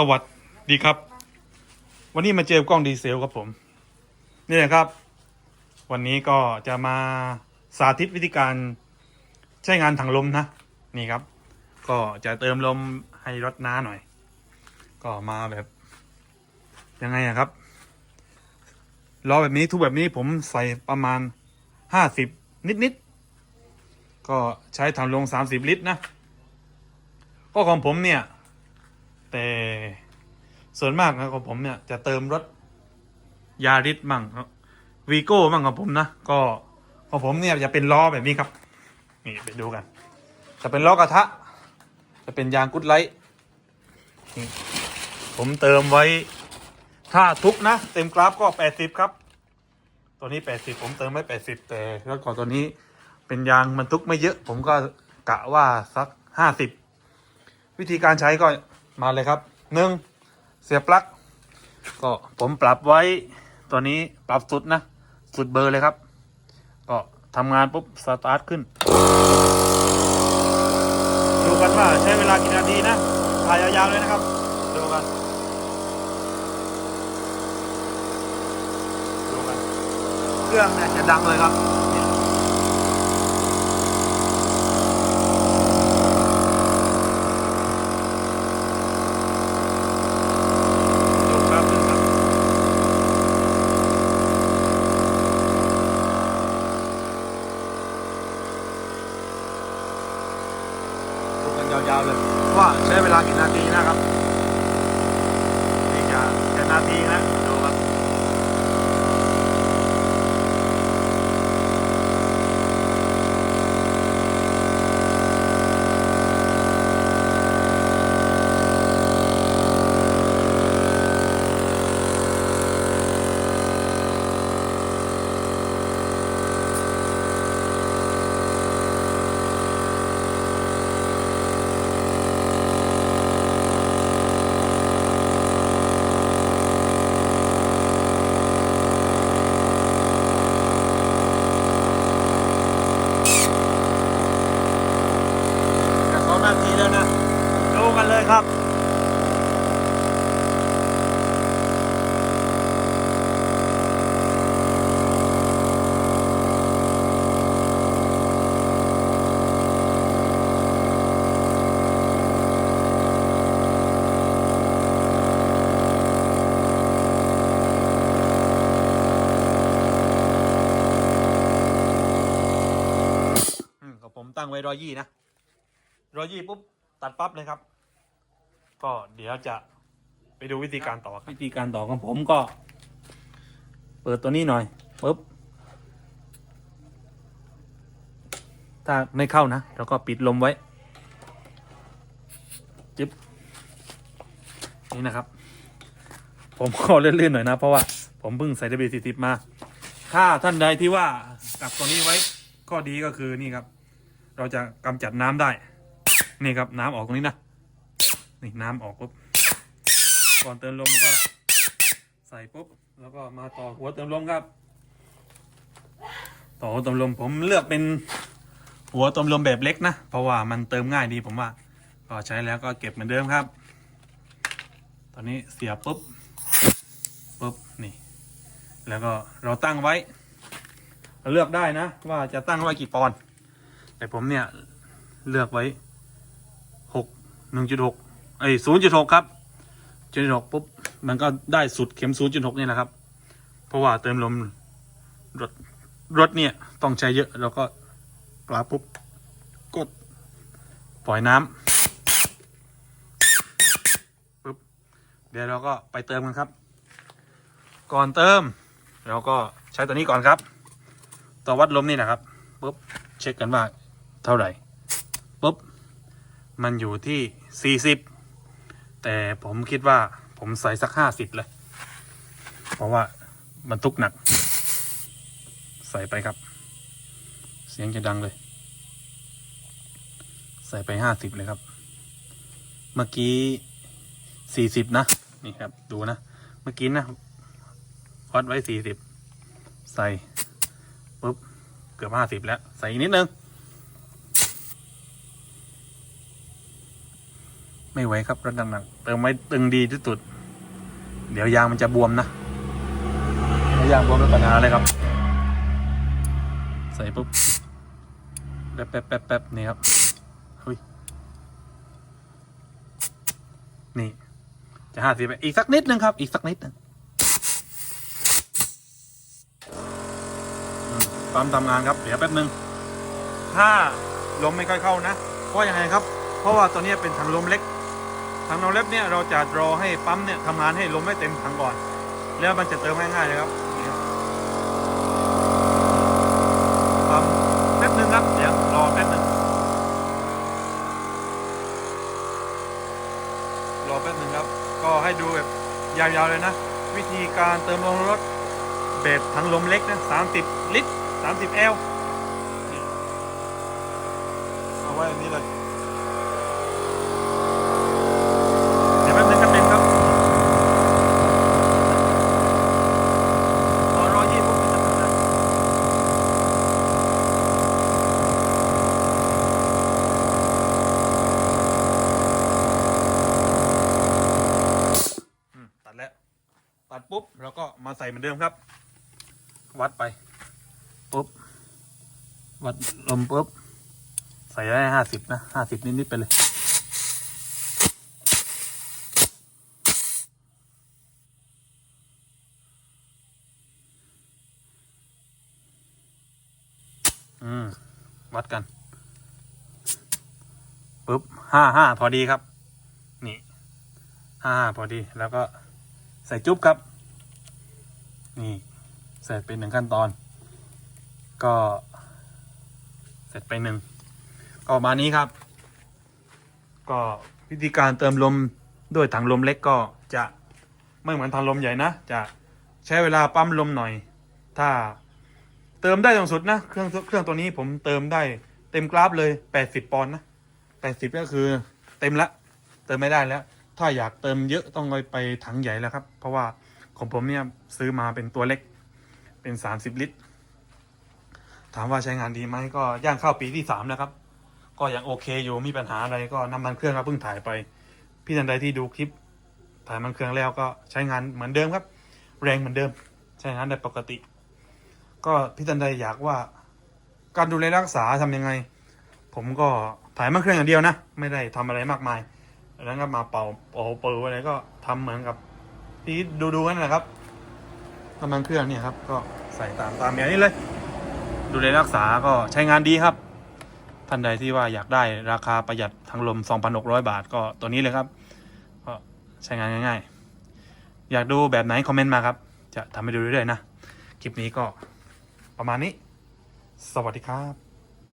สวัสดีครับ วันนี้มาเจอกล้องดีเซลครับผม นี่นะครับ วันนี้ก็จะมาสาธิตวิธีการใช้งานถังลมนะ นี่ครับ ก็จะเติมลมให้รถน้าหน่อย ก็มาแบบ ยังไงอะครับล้อแบบนี้ทุกแบบนี้ผมใส่ประมาณห้าสิบนิดๆก็ใช้ถังลมสามสิบลิตรนะก็ของผมเนี่ย แต่ ส่วนมากนะของผมเนี่ยจะเติมรถยาริสมั่งวีโก้มั่งของผมนะก็ของผมเนี่ยจะเป็นล้อแบบนี้ครับ นี่ไปดูกัน จะเป็นล้อกระทะ จะเป็นยางกุดไลท์นี่ผมเติมไว้ถ้าทุกนะ เต็มกราฟก็แปดสิบครับ ตัวนี้แปดสิบผมเติมไว้แปดสิบแต่แล้วก่อนตัวนี้เป็นยางมันทุกไม่เยอะ ผมก็กะว่าสักห้าสิบวิธีการใช้ก็ มาเลยครับหนึ่งเสียบปลั๊กก็ผมปรับไว้ตัวนี้ปรับสุดนะ สุดเบอร์เลยครับ ก็ทำงานปุ๊บสตาร์ทขึ้น ดูกันว่าใช้เวลากี่นาทีนะถ่ายยาวๆเลยนะครับ ดูกันดูกัน เครื่องเนี่ยจะดังเลยครับเนี่ยดูครับดูครับ ดูกันยาวๆเลย ว่าใช้เวลากี่นาทีนะครับนี่จะแค่นาทีนะดูครับ จะสองนาทีแล้วนะ ดูกันเลยครับ อืมก็ผมตั้ งไว้ร้อยยี่นะร้อยยี่ปุ๊บตัดปั๊บเลยครับ ก็เดี๋ยวจะไปดูวิธีการต่อครับวิธีการต่อของผมก็ เปิดตัวนี้หน่อยปุ๊บถ้าไม่เข้านะเราก็ปิดลมไว้จึ๊บนี่นะครับ ผมขอเลื่อนๆหน่อยนะ เพราะว่าผมเพิ่งใส่ W40 มา ถ้าท่านใดที่ว่ากับตัวนี้ไว้ ข้อดีก็คือนี่ครับ เราจะกำจัดน้ำได้ นี่ครับน้ำออกตรงนี้นะ นี่น้ำออกปุ๊บ ก่อนเติมลมก็ ใส่ปุ๊บ แล้วก็มาต่อหัวเติมลมครับ ต่อหัวเติมลมผมเลือกเป็นหัวเติมลมแบบเล็กนะ เพราะว่ามันเติมง่ายดีผมว่า ก็ใช้แล้วก็เก็บเหมือนเดิมครับ ตอนนี้เสียบปุ๊บ ปุ๊บ นี่ แล้วก็เราตั้งไว้ เราเลือกได้นะ ว่าจะตั้งไว้กี่ปอนด์ แต่ผมเนี่ย เลือกไว้หกหนึ่งจุดหกไอ้ศูนย์จุดหกครับจุดหกปุ๊บ มันก็ได้สุดเข็มศูนย์จุดหกนี่แหละครับ เพราะว่าเติมลมรถรถเนี่ยต้องใช้เยอะแล้วก็ปลาปุ๊บกดปล่อยน้ำปุ๊บเดี๋ยวเราก็ไปเติมกันครับ ก่อนเติม เราก็ใช้ตัวนี้ก่อนครับ ตัววัดลมนี่นะครับปุ๊บเช็คกันว่า เท่าไหร่ปุ๊บมันอยู่ที่ 40 แต่ผมคิดว่าผมใส่สัก 50 เลย เพราะว่ามันทุกหนัก ใส่ไปครับ เสียงจะดังเลย ใส่ไป 50 เลยครับ เมื่อกี้ 40 นะ นี่ครับดูนะ เมื่อกี้นะวัดไว้ 40 ใส่ปุ๊บเกือบ 50 แล้ว ใส่อีกนิดนึง ไม่ไหวครับรถหนักๆเติมไว้ตึงดีที่สุด เดี๋ยวยางมันจะบวมนะยางบวมเป็นปัญหาเลยครับ ใส่ปุ๊บแป๊บแป๊บแป๊บแป๊บนี่ครับเฮ้ยนี่ จะห้าสิบอีกสักนิดนึงครับ อีกสักนิดนึงปั๊มทำงานครับ เดี๋ยวแป๊บนึง ถ้าลมไม่ค่อยเข้านะ เพราะยังไงครับ เพราะว่าตัวนี้เป็นถังลมเล็ก ถังลมเล็กเนี่ยเราจะรอให้ปั๊มเนี่ยทำงานให้ลมไม่เต็มถังก่อน แล้วมันจะเติมง่ายๆเลยครับปั๊มแป๊บนึงครับเดี๋ยวรอแป๊บนึงรอแป๊บนึงครับ ก็ให้ดูแบบยาวๆเลยนะ วิธีการเติมลมรถแบบถังลมเล็กนะ30 ลิตร 30 L นี่เอาไว้อันนี้เลย เดี๋ยวแป๊บนึงจะเป็นครับรอรอยี่ปุ๊บจะเป็นนะอืมตัดแล้ว ตัดปุ๊บเรา ก็มาใส่เหมือนเดิมครับ วัดไปปุ๊บวัดลมปุ๊บใส่ได้ห้าสิบนะห้าสิบนิดๆไปเลยอืมวัดกันปุ๊บห้าห้าพอดีครับ นี่ห้าห้าพอดีแล้วก็ใส่จุ๊บครับ นี่เสร็จเป็นหนึ่งขั้นตอน ก็ เสร็จไปหนึ่งก็มานี้ครับ ก็วิธีการเติมลมด้วยถังลมเล็กก็จะไม่เหมือนถังลมใหญ่นะ จะใช้เวลาปั๊มลมหน่อย ถ้าเติมได้ตรงสุดนะ เครื่องเครื่องตัวนี้ผมเติมได้เต็มกราฟเลย 80 ปอนด์นะ 80 ก็คือเต็มละ เติมไม่ได้แล้ว ถ้าอยากเติมเยอะต้องไปถังใหญ่แล้วครับ เพราะว่า ของผมเนี่ยซื้อมาเป็นตัวเล็กเป็น 30 ลิตร ถามว่าใช้งานดีไหมก็ย่างเข้าปีที่3แล้วครับ ก็ยังโอเคอยู่มีปัญหาอะไรก็น้ำมันเครื่องก็เพิ่งถ่ายไป พี่ทันใดที่ดูคลิปถ่ายมันเครื่องแล้วก็ใช้งานเหมือนเดิมครับ แรงเหมือนเดิม ใช้งานได้ปกติ ก็พี่ตันใดอยากว่า การดูแลรักษาทำยังไง ผมก็ถ่ายมันเครื่องอย่างเดียวนะ ไม่ได้ทำอะไรมากมายแล้วก็มาเป่าเป่าเปิดอะไรก็ทำเหมือนกับ ที่ดูดูๆกันนะครับน้ำมันเครื่องเนี่ยครับ ก็ใส่ตามตามอย่างนี้เลย ดูแลรักษาก็ใช้งานดีครับ ท่านใดที่ว่าอยากได้ราคาประหยัดทางลม 2,600 บาท ก็ตัวนี้เลยครับ ก็ใช้งานง่าย ๆ อยากดูแบบไหนคอมเมนต์มาครับ จะทำให้ดูเรื่อยๆนะ คลิปนี้ก็ประมาณนี้ สวัสดีครับ